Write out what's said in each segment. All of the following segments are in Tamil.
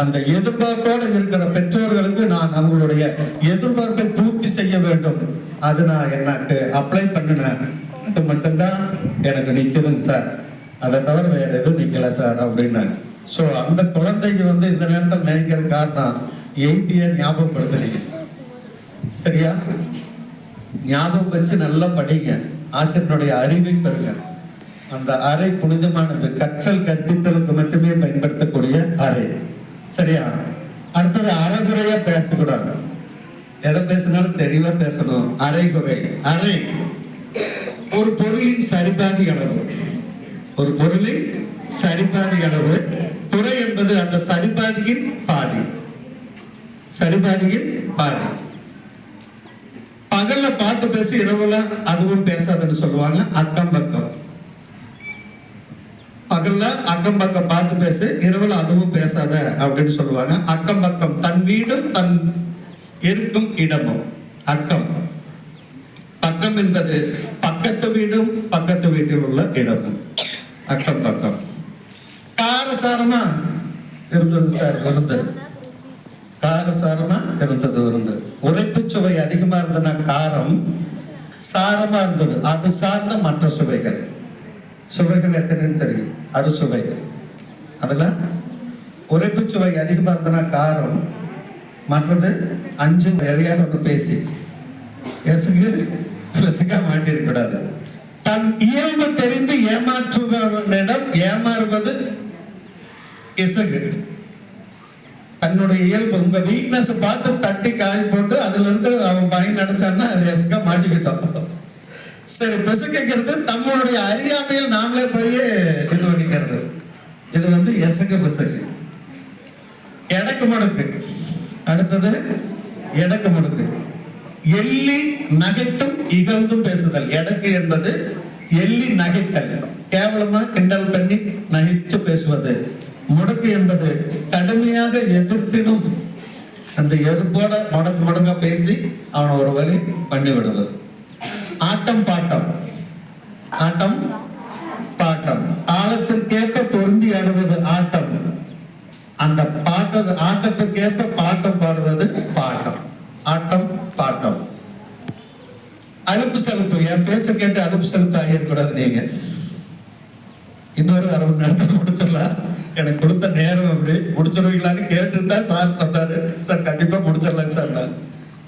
அந்த எதிர்பார்ப்போடு இருக்கிற பெற்றோர்களுக்கு நான் அவங்களுடைய எதிர்பார்ப்பை பூர்த்தி செய்ய வேண்டும். அது நான் எனக்கு அப்ளை பண்ணினேன். அது மட்டும்தான் எனக்கு நிற்குதுங்க சார். அதை தவிர வேற எதுவும் நிற்கல சார் அப்படின்னாங்க ஸோ அந்த குழந்தைக்கு வந்து இந்த நேரத்தில் நினைக்கிற காரணம் எய்தியை ஞாபகப்படுத்துறீங்க. சரியா? ஞாபகம் வச்சு நல்லா படிங்க. ஆசிரியனுடைய அறிவை பெறுங்க. அந்த அறை புனிதமானது கற்றல் கற்பித்தலுக்கு மட்டுமே பயன்படுத்தக்கூடிய அறை. சரியா? அடுத்தது அறகுறையா பேசக்கூடாது. எதை பேசினாலும் தெளிவா பேசணும். அரைகுறை. அரை. ஒரு பொருளின் சரிபாதி அளவு. ஒரு பொருளின் சரிபாதி அளவு. துறை என்பது அந்த சரிபாதியின் பாதி. சரிபாதியின் பாதி. பகல்ல பார்த்து பேசி இரவுல அதுவும் பேசாதுன்னு சொல்லுவாங்க. அக்கம் பக்கம். பகல்ல அக்கம் பக்கம் பார்த்து பேசு இரவுல அதுவும் பேசாத அப்படின்னு சொல்லுவாங்க. அக்கம் பக்கம் தன் வீடும் தன் இருக்கும் இடமும். அக்கம். பக்கம் என்பது பக்கத்து வீடும் பக்கத்து வீட்டில் உள்ள இடமும். அக்கம் பக்கம். காரசாரமா இருந்தது சார் விருந்து காரசாரமா இருந்தது விருந்து உரைப்பு சுவை அதிகமா இருந்ததுன்னா காரம் சாரமா இருந்தது. அது சார்ந்த மற்ற சுவைகள். சுவைகள் எத்தனைன்னு தெரியும். அறுசுவை. அதெல்லாம் உரைப்பு சுவை அதிகமாக இருந்ததுன்னா காரம். மற்றது அஞ்சு எதையாவது ஒன்று பேசி. எசுக்கு பிளஸுக்காக மாட்டிருக்கூடாது தன் இயல்பு தெரிந்து ஏமாற்றுபவனிடம் ஏமாறுவது இசகு. தன்னுடைய இயல்பு உங்க வீக்னஸ் பார்த்து தட்டி காய் போட்டு அதுல இருந்து அவன் பயன் நடிச்சான்னா சரி பிசுக்கிறது தம்முடைய அறியாமையில் நாமளே போய் இது பண்ணிக்கிறது இது வந்து எசகு பிசகு எடக்கு முடக்கு. அடுத்தது எடக்கு முடக்கு. எள்ளி நகைத்தும் இகழ்ந்தும் பேசுதல். எடக்கு என்பது எள்ளி நகைத்தல். கேவலமா கிண்டல் பண்ணி நகைச்சு பேசுவது. முடக்கு என்பது கடுமையாக எதிர்த்தினும் அந்த எதிர்ப்போட முடக்கு முடங்க பேசி அவனை ஒரு வழி பண்ணி விடுவது ஆட்டம் பாட்டம். ஆட்டம் பாட்டம். ஆழத்திற்கேற்ப பொருந்தி ஆடுவது ஆட்டம். அந்த பாட்டது ஆட்டத்திற்கேற்ப பாட்டம் பாடுவது பாட்டம். ஆட்டம் பாட்டம். அலுப்பு செலுப்பு. என் பேச்ச கேட்டு அலுப்பு செலுப்பு ஆகிடக்கூடாது நீங்க. இன்னொரு அரை மணி நேரத்தில் முடிச்சிடலாம். எனக்கு கொடுத்த நேரம் அப்படி. முடிச்சிருவீங்களான்னு கேட்டு தான் சார் சொன்னாரு. சார் கண்டிப்பா முடிச்சிடலாம் சார் நான்.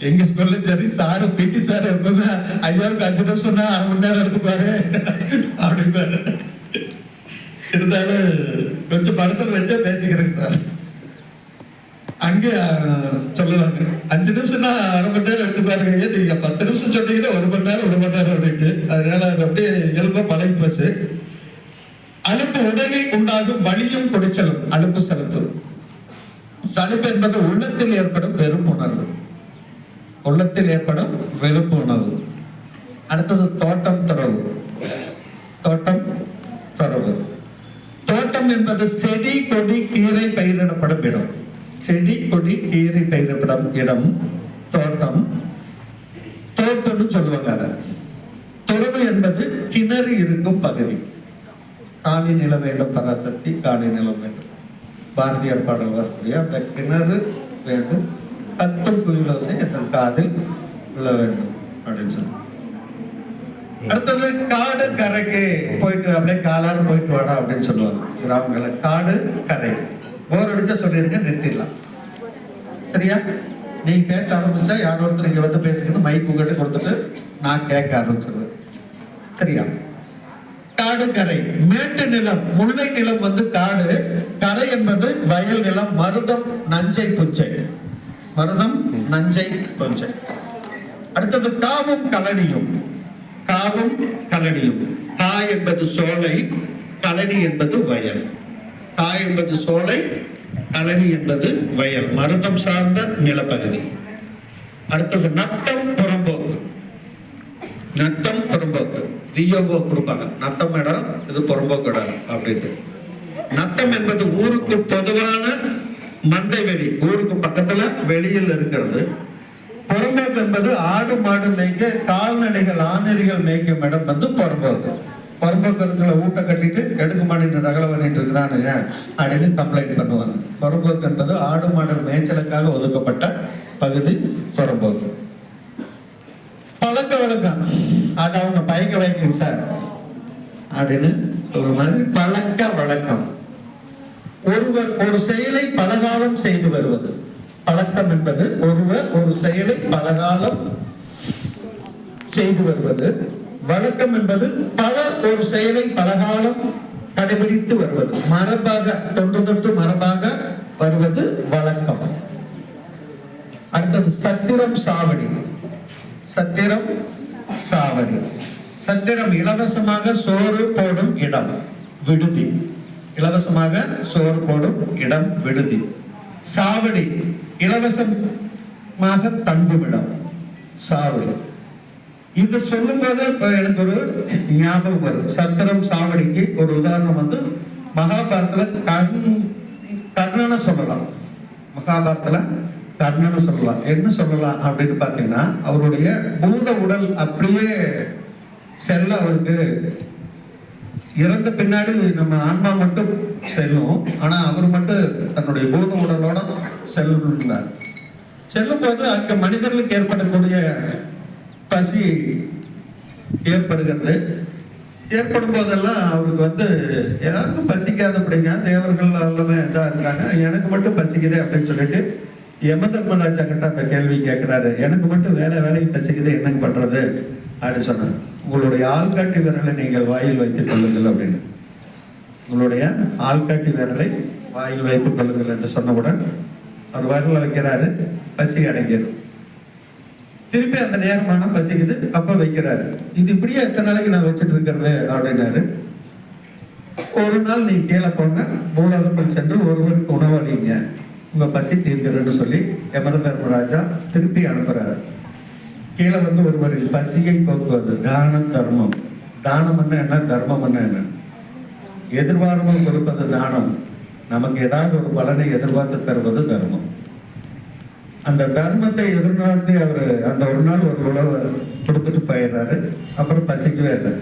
எங்க ஸ்கூல்ல சரி சார் பிடி சார் எப்பவுமே ஐயாவுக்கு அஞ்சு நிமிஷம் சொன்னா அரை மணி நேரம் எடுத்துப்பாரு அப்படிப்பாரு இருந்தாலும் கொஞ்சம் மனசில் வச்சா பேசிக்கிறேன் சார் அங்கே அஹ், சொல்லுவாங்க அஞ்சு நிமிஷம்னா அரை மணி நேரம் எடுத்து பாருங்க ஏன் நீங்க பத்து நிமிஷம் சொன்னீங்கன்னா ஒரு மணி நேரம் ஒரு மணி நேரம் அப்படின்ட்டு அதனால அது அப்படியே இயல்பா பழகி போச்சு அலுப்பு உடலில் உண்டாகும் வலியும் குடிச்சலும் அலுப்பு சலுப்பு சலுப்பு என்பது உள்ளத்தில் ஏற்படும் பெரும் உணர்வு. உள்ளத்தில் ஏற்படும் வெறுப்பு உணர்வு அடுத்தது தோட்டம் துறவு. தோட்டம் துறவு. தோட்டம் என்பது செடி கொடி கீரை பயிரிடப்படும் இடம். செடி கொடி கீரை பயிரிடப்படும் இடம் தோட்டம். தோட்டம்னு சொல்லுவாங்க அதை. துறவு என்பது கிணறு இருக்கும் பகுதி. காணி நிலம் வேண்டும் பராசக்தி காணி நிலம் வேண்டும். பாரதியார் பாடல் வரக்கூடிய அந்த கிணறு வேண்டும் கத்தும் குயிலோசை எத்தன் காதில் விழ வேண்டும் அப்படின்னு சொல்லி. அடுத்தது காடு கரைக்கு போயிட்டு அப்படியே காலாறு போயிட்டு வாடா அப்படின்னு சொல்லுவாங்க. கிராமங்கள காடு கரை. போர் அடிச்சா சொல்லியிருக்கேன் நிறுத்திடலாம். சரியா? நீ பேச ஆரம்பிச்சா யார் ஒருத்தர் இங்க வந்து பேசிக்கணும் மைக் உங்ககிட்ட கொடுத்துட்டு நான் கேட்க ஆரம்பிச்சிருவேன். சரியா? காடு கரை. மேட்டு நிலம். முல்லை நிலம் வந்து காடு. கரை என்பது வயல் நிலம் மருதம் நஞ்சை புஞ்சை மருதம் நஞ்சை புஞ்சை அடுத்தது காவும் கலனியும். காவும் கலனியும். கா என்பது சோலை கலனி என்பது வயல். கா என்பது சோலை கலனி என்பது வயல். மருதம் சார்ந்த நிலப்பகுதி. அடுத்தது நத்தம் புறம்போக்கு. நத்தம் புறம்போக்கு. விஓஓ கொடுப்பாங்க. நத்தம் இடம் இது புறம்போக்கு இடம் அப்படின்ட்டு. நத்தம் என்பது ஊருக்கு பொதுவான மந்தை வெளி ஊருக்கு பக்கத்துல வெளியில் இருக்கிறது. புறம்போக்கு என்பது ஆடு மாடு மேய்க்க கால்நடைகள் ஆணடிகள் மேய்க்கும் இடம் வந்து புறம்போக்கு. புறம்போக்கர்களை ஊட்ட கட்டிட்டு எடுக்க மாட்டேன்னு ரகலை பண்ணிட்டு இருக்கிறானுங்க அப்படின்னு கம்ப்ளைண்ட் பண்ணுவாங்க. புறம்போக்கு என்பது ஆடு மாடு மேய்ச்சலுக்காக ஒதுக்கப்பட்ட பகுதி புறம்போக்கு. பழக்க வழக்கம். அது அவங்க பயக்க வைக்க சார். அப்படின்னு ஒரு மாதிரி பழக்க வழக்கம். ஒருவர் ஒரு செயலை பலகாலம் செய்து வருவது. பழக்கம் என்பது ஒருவர் ஒரு செயலை பலகாலம் செய்து வருவது. வழக்கம் என்பது பலர் ஒரு செயலை பலகாலம் கடைபிடித்து வருவது. மரபாக தொன்று தொட்டு மரபாக வருவது வழக்கம். அடுத்தது சத்திரம் சாவடி. சத்திரம் சாவடி. சத்திரம் இலவசமாக சோறு போடும் இடம். விடுதி. இலவசமாக சோறு போடும் இடம் விடுதி. சாவடி இலவசமாக தங்குமிடம். சாவடி. இது சொல்லும்போது போது எனக்கு ஒரு ஞாபகம் வரும். சத்திரம் சாவடிக்கு ஒரு உதாரணம் வந்து மகாபாரத்தில் கண் கர்ணனை சொல்லலாம். மகாபாரத்தில் கர்ணனை சொல்லலாம். என்ன சொல்லலாம் அப்படின்னு பார்த்தீங்கன்னா அவருடைய பூத உடல் அப்படியே செல்ல அவருக்கு இறந்த பின்னாடி நம்ம ஆன்மா மட்டும் செல்லும். ஆனா அவர் மட்டும் தன்னுடைய பூத உடலோட செல்லுன்றார். செல்லும்போது அங்க மனிதர்களுக்கு ஏற்படக்கூடிய பசி ஏற்படுகிறது. ஏற்படும் போதெல்லாம் அவருக்கு வந்து எல்லாருக்கும் பசிக்காதபடிங்க தேவர்கள் எல்லாமே இதாக இருக்காங்க. எனக்கு மட்டும் பசிக்குது அப்படின்னு சொல்லிட்டு யம தர்மராஜா கிட்ட அந்த கேள்வி கேட்கிறாரு எனக்கு மட்டும் வேலை வேலைக்கு பசிக்குது. என்னங்க பண்றது? அப்படின்னு சொன்னார். உங்களுடைய ஆள்காட்டி விரலை நீங்கள் வாயில் வைத்துக் கொள்ளுங்கள் அப்படின்னு. உங்களுடைய ஆள்காட்டி விரலை வாயில் வைத்துக் கொள்ளுங்கள் என்று சொன்னவுடன் அவர் வயல் வைக்கிறாரு பசி அடங்கிடும் திருப்பி அந்த நேரமான பசிக்குது அப்ப வைக்கிறாரு. இது இப்படியே எத்தனை நாளைக்கு நான் வச்சுட்டு இருக்கிறது அப்படின்னாரு. ஒரு நாள் நீ கீழே போங்க பூலோகத்தில் சென்று ஒருவருக்கு உணவளிங்க. உங்க பசி தீர்ந்துருன்னு சொல்லி யமர தர்மராஜா திருப்பி அனுப்புறாரு. கீழே வந்து ஒருவர் பசியை போக்குவது தானம் தர்மம். தானம் என்ன என்ன? தர்மம் என்ன என்ன? எதிர்பார்ப்பு கொடுப்பது தானம். நமக்கு ஏதாவது ஒரு பலனை எதிர்பார்த்து தருவது தர்மம். அந்த தர்மத்தை எதிர்நோக்கி அவர் அந்த ஒரு நாள் ஒரு உழவை கொடுத்துட்டு போயிடுறாரு. அப்புறம் பசிக்கவே இல்லை.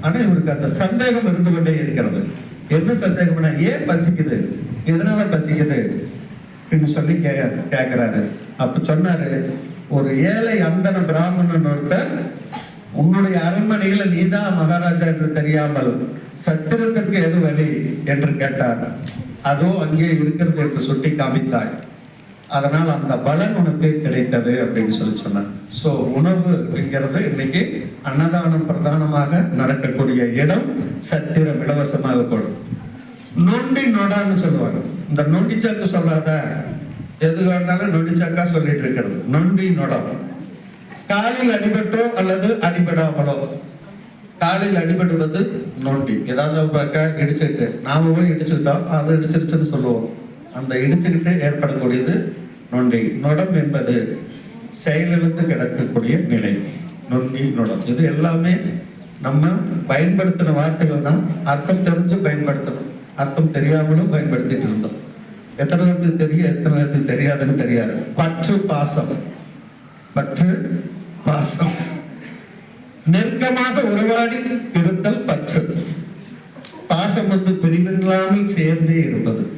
ஆனா இவருக்கு அந்த சந்தேகம் இருந்து கொண்டே இருக்கிறது. என்ன சந்தேகம்னா ஏன் பசிக்குது? எதனால பசிக்குது? அப்படின்னு சொல்லி கே கேட்குறாரு அப்ப சொன்னாரு ஒரு ஏழை அந்தன பிராமணன் ஒருத்தர் உன்னுடைய அரண்மனையில நீதான் மகாராஜா என்று தெரியாமல் சத்திரத்திற்கு எது வழி? என்று கேட்டார். அதோ அங்கே இருக்கிறது என்று சுட்டி காமித்தாய். அதனால் அந்த பலன் உனக்கு கிடைத்தது அப்படின்னு சொல்லி சொன்னார். ஸோ உணவு அப்படிங்கிறது இன்னைக்கு அன்னதானம் பிரதானமாக நடக்கக்கூடிய இடம் சத்திரம் இலவசமாக போடும். நொண்டி நொடான்னு சொல்லுவாங்க. இந்த நொண்டிச்சாக்கு சொல்லாத எது வேணாலும் நொண்டி சொல்லிட்டு இருக்கிறது. நொண்டி நொடம். காலில் அடிபட்டோ அல்லது அடிபடாமலோ? காலில் அடிபடுவது நொண்டி. ஏதாவது பார்க்க இடிச்சுக்கிட்டு நாம போய் இடிச்சுக்கிட்டோம் அதை இடிச்சிருச்சுன்னு சொல்லுவோம். அந்த இடிச்சுக்கிட்டு ஏற்படக்கூடியது நொண்டி. நொடம் என்பது செயலிழந்து கிடக்கக்கூடிய நிலை. நொண்டி நொடம். இது எல்லாமே நம்ம பயன்படுத்தின வார்த்தைகள் தான். அர்த்தம் தெரிஞ்சு பயன்படுத்தணும். அர்த்தம் தெரியாமலும் பயன்படுத்திட்டு இருந்தோம். எத்தனை பேருக்கு தெரியும்? எத்தனை பேருக்கு தெரியாதுன்னு தெரியாது. பற்று பாசம். பற்று பாசம். நெருக்கமாக உறவாடி இருத்தல் பற்று. பாசம் வந்து பிரிவில்லாமல் சேர்ந்தே இருப்பது.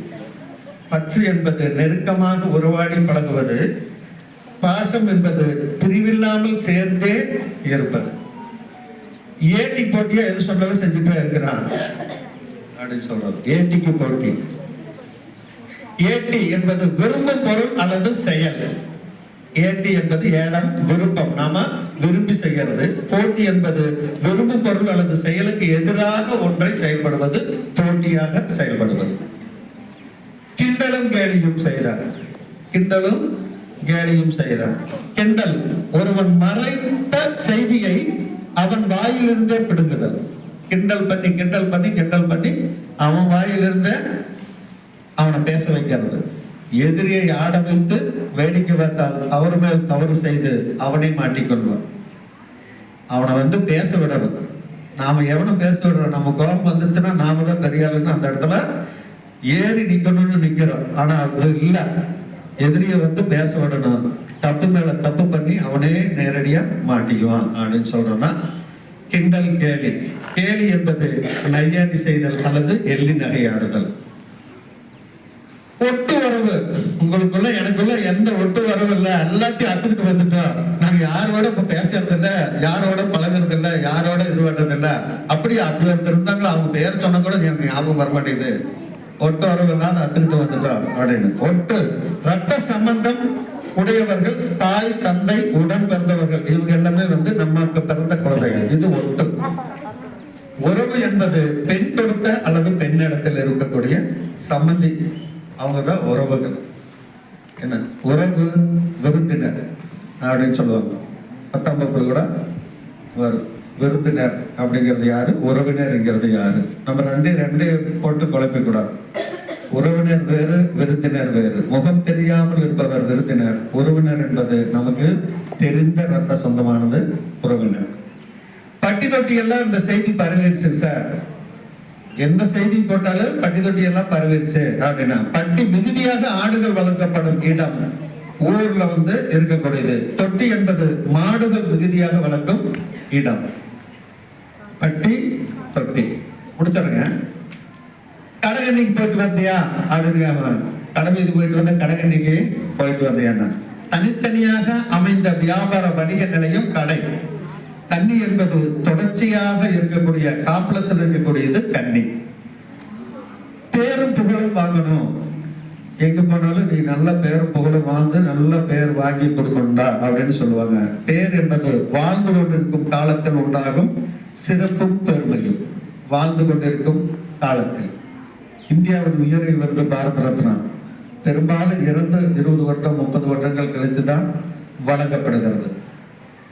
பற்று என்பது நெருக்கமாக உறவாடி பழகுவது. பாசம் என்பது பிரிவில்லாமல் சேர்ந்தே இருப்பது. ஏட்டி போட்டியா எது சொன்னாலும் செஞ்சுட்டே இருக்கிறான். அப்படின்னு சொல்றது. ஏட்டிக்கு போட்டி. ஏட்டி என்பது விரும்பும் பொருள் அல்லது செயல். ஏட்டி என்பது ஏடம் விருப்பம். நாம விரும்பி செய்கிறது போட்டி என்பது விரும்பும் பொருள் அல்லது செயலுக்கு எதிராக ஒன்றை செயல்படுவது போட்டியாக செயல்படுவது. கிண்டலும் கேலியும் செய்தார் கிண்டலும் கேலியும் செய்தார் கிண்டல் ஒருவன் மறைத்த செய்தியை அவன் வாயிலிருந்தே பிடுங்குதல். கிண்டல் பண்ணி கிண்டல் பண்ணி கிண்டல் பண்ணி அவன் வாயிலிருந்தே அவனை பேச வைக்கிறது. எதிரியை ஆட வைத்து வேடிக்கை பார்த்தால் அவர் மேல் தவறு செய்து அவனை மாட்டிக்கொள்வான் அவனை வந்து பேச விடணும். நாம எவனும் பேச விடுறோம். நம்ம கோபம் வந்துருச்சுன்னா நாம தான் பெரிய ஆளுன்னு அந்த இடத்துல ஏறி நிக்கணும்னு நிக்கிறோம். ஆனா அது இல்ல. எதிரிய வந்து பேச விடணும். தப்பு மேல தப்பு பண்ணி அவனே நேரடியா மாட்டிக்குவான் அப்படின்னு சொல்றதுதான் கிண்டல் கேலி. கேலி என்பது நையாண்டி செய்தல் அல்லது எள்ளி நகையாடுதல் ஒட்டு வரவு. உங்களுக்குள்ள எனக்குள்ள எந்த ஒட்டு வரவு இல்லை. எல்லாத்தையும் அத்துக்கிட்டு வந்துட்டோம் நாங்க யாரோட இப்ப பேசுறது இல்ல யாரோட பழகிறது இல்ல யாரோட இது பண்றது இல்ல. அப்படி அப்படி ஒருத்தர் இருந்தாங்களோ? அவங்க பேர் சொன்னா கூட எனக்கு ஞாபகம் வர மாட்டேங்குது. ஒட்டு வரவு இல்லாத அத்துக்கிட்டு வந்துட்டோம் அப்படின்னு. ஒட்டு. ரத்த சம்பந்தம் உடையவர்கள் தாய் தந்தை உடன் பிறந்தவர்கள் இவங்க எல்லாமே வந்து நமக்கு பிறந்த குழந்தைகள். இது ஒட்டு. உறவு என்பது பெண் கொடுத்த அல்லது பெண் இடத்தில் இருக்கக்கூடிய சம்மந்தி அவங்க தான் உறவுகள். என்ன? உறவு விருந்தினர் அப்படின்னு சொல்லுவாங்க. பத்தாம் வகுப்பு கூட வரும் விருந்தினர் அப்படிங்கிறது யாரு? உறவினர்ங்கிறது யாரு? நம்ம ரெண்டு ரெண்டு போட்டு குழப்பிக் கூடாது. உறவினர் வேறு விருந்தினர் வேறு. முகம் தெரியாமல் இருப்பவர் விருந்தினர் உறவினர் என்பது நமக்கு தெரிந்த ரத்த சொந்தமானது உறவினர். பட்டி தொட்டி எல்லாம் இந்த செய்தி பரவிடுச்சு சார். எந்த செய்தி போட்டாலும் பட்டி தொட்டி எல்லாம் பரவிடுச்சு அப்படின்னா பட்டி மிகுதியாக ஆடுகள் வளர்க்கப்படும் இடம் ஊர்ல வந்து இருக்கக்கூடியது. தொட்டி என்பது மாடுகள் மிகுதியாக வளர்க்கும் இடம். பட்டி தொட்டி. முடிச்சிருங்க கடகண்ணிக்கு போயிட்டு வந்தியா? அப்படின்னு அவன் கடை போயிட்டு வந்த கடகண்ணிக்கு போயிட்டு வந்தியா தனித்தனியாக அமைந்த வியாபார வணிக நிலையம் கடை. கன்னி என்பது தொடர்ச்சியாக இருக்கக்கூடிய காம்ப்ளெக்ஸ்ல இருக்கக்கூடியது கன்னி பேரும் புகழும் வாங்கணும். எங்க போனாலும் நீ நல்ல பேரும் புகழும் வாழ்ந்து நல்ல பேர் வாங்கி கொடுக்கணும்டா அப்படின்னு சொல்லுவாங்க. பேர் என்பது வாழ்ந்து கொண்டிருக்கும் காலத்தில் உண்டாகும் சிறப்பும் பெருமையும். வாழ்ந்து கொண்டிருக்கும் காலத்தில். இந்தியாவின் உயரிய விருது பாரத ரத்னா. பெரும்பாலும் இறந்து இருபது வருடம் முப்பது வருடங்கள் கழித்து தான் வழங்கப்படுகிறது.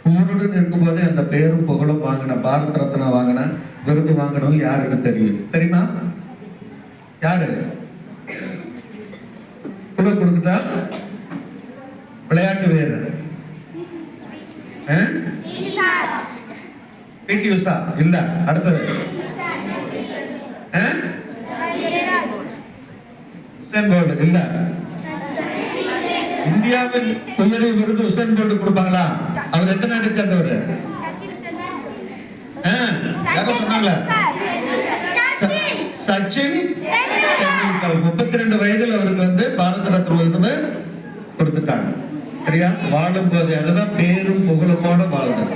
உயிருடன் இருக்கும்போதே அந்த பேரும் புகழும் வாங்கின பாரத ரத்னா வாங்கின விருது வாங்கினவங்க யாருன்னு தெரியும். தெரியுமா? யாரு? கூட கொடுக்கிட்டா? விளையாட்டு வீரர். பிடி உஷா. இல்ல அடுத்தது. ஆ? உசேன் போல்ட் இல்ல. இந்தியாவின் உயரிய விருது உசேன் போர்டு கொடுப்பாங்களா? அவர் எத்தனை நாட்டை சேர்ந்தவர்? ஆ, யாரோ சொன்னாங்களா? ச- சச்சின். டெண்டுல்கர் முப்பத்தி ரெண்டு வயதுல அவருக்கு வந்து பாரத ரத்னா விருது கொடுத்துட்டாங்க. சரியா? வாழும் போது அதுதான் பேரும் புகழுமோட வாழ்தல்.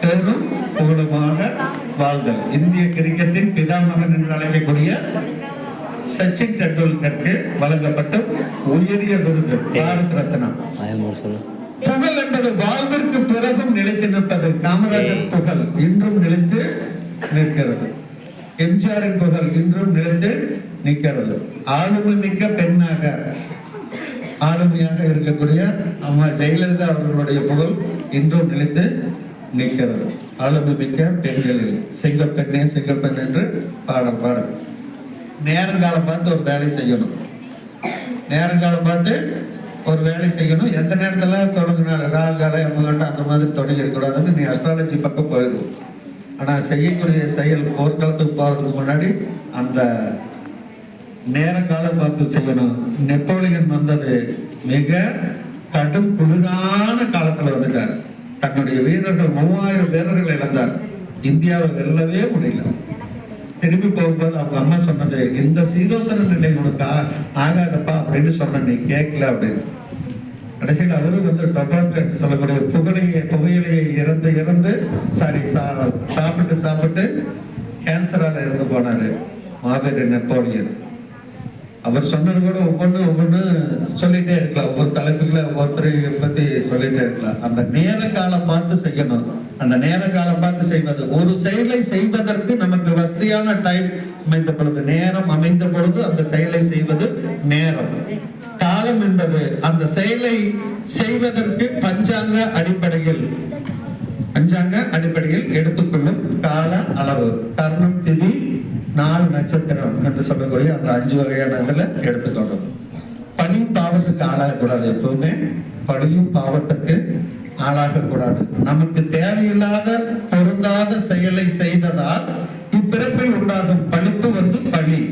பேரும் புகழுமாக வாழ்தல். இந்திய கிரிக்கெட்டின் பிதாமகன் என்று அழைக்கக்கூடிய சச்சின் டெண்டுல்கருக்கு வழங்கப்பட்ட உயரிய விருது பாரத் ரத்னா. பிறகும் நிலைத்து நிற்பது. காமராஜர் புகழ் இன்றும் நிலைத்து நிற்கிறது. எம்ஜிஆரின் புகழ் இன்றும் நிலைத்து நிற்கிறது. ஆளுமை மிக்க பெண்ணாக ஆளுமையாக இருக்கக்கூடிய அம்மா ஜெயலலிதா அவர்களுடைய புகழ் இன்றும் நிலைத்து நிற்கிறது. ஆளுமை மிக்க பெண்களில் செங்கப்பெண்ணே செங்கப்பெண் என்று பாடம் பாடும் நேரங்காலம் பார்த்து ஒரு வேலை செய்யணும். நேரங்காலம் பார்த்து ஒரு வேலை செய்யணும். எந்த நேரத்தில் தொடங்கினாலும் ராகால எம்மகட்டம் அந்த மாதிரி தொடங்கி இருக்கக்கூடாதுன்னு நீ அஸ்ட்ராலஜி பக்கம் போயிடுவோம் ஆனால் செய்யக்கூடிய செயல் போர்க்காலத்துக்கு போகிறதுக்கு முன்னாடி அந்த நேர காலம் பார்த்து செய்யணும். நெப்போலியன் வந்தது மிக கடும் குளிரான காலத்தில் வந்துட்டார். தன்னுடைய வீரர்கள் மூவாயிரம் வீரர்கள் இழந்தார். இந்தியாவை வெல்லவே முடியல. திரும்பி போகும்போது அவங்க அம்மா சொன்னது இந்த சீதோசன நிலை கொடுத்தா ஆகாதப்பா அப்படின்னு சொன்ன நீ கேட்கல அப்படின்னு. கடைசியில் அவரும் வந்து டொபாக்கோ சொல்லக்கூடிய புகழையை புகையிலையை இறந்து இறந்து சாரி சாப்பிட்டு சாப்பிட்டு கேன்சரால இறந்து போனாரு. மாவீரர் நெப்போலியன். அவர் சொன்னது கூட ஒவ்வொன்று ஒவ்வொன்று சொல்லிட்டே இருக்கலாம். ஒவ்வொரு தலைப்புகளை ஒவ்வொருத்தரையும் பத்தி சொல்லிட்டே இருக்கலாம். அந்த நேர காலம் பார்த்து செய்யணும். அந்த நேர காலம் பார்த்து செய்வது. ஒரு செயலை செய்வதற்கு நமக்கு வசதியான டைம் அமைந்த பொழுது நேரம் அமைந்த பொழுது அந்த செயலை செய்வது நேரம். காலம் என்பது அந்த செயலை செய்வதற்கு பஞ்சாங்க அடிப்படையில் பஞ்சாங்க அடிப்படையில் எடுத்துக்கொள்ளும் கால அளவு. கர்ணம் திதி நாலு நட்சத்திரம் என்று சொல்லக்கூடிய அந்த அஞ்சு வகையான இதில் எடுத்துக்கொள்ளும் பணியும் பாவத்துக்கு ஆளாகக்கூடாது எப்பவுமே. பணியும் பாவத்திற்கு ஆளாகக்கூடாது. நமக்கு தேவையில்லாத பொருந்தாத செயலை செய்ததால் இப்பிறப்பில் உண்டாகும் பழிப்பு வந்து பழி.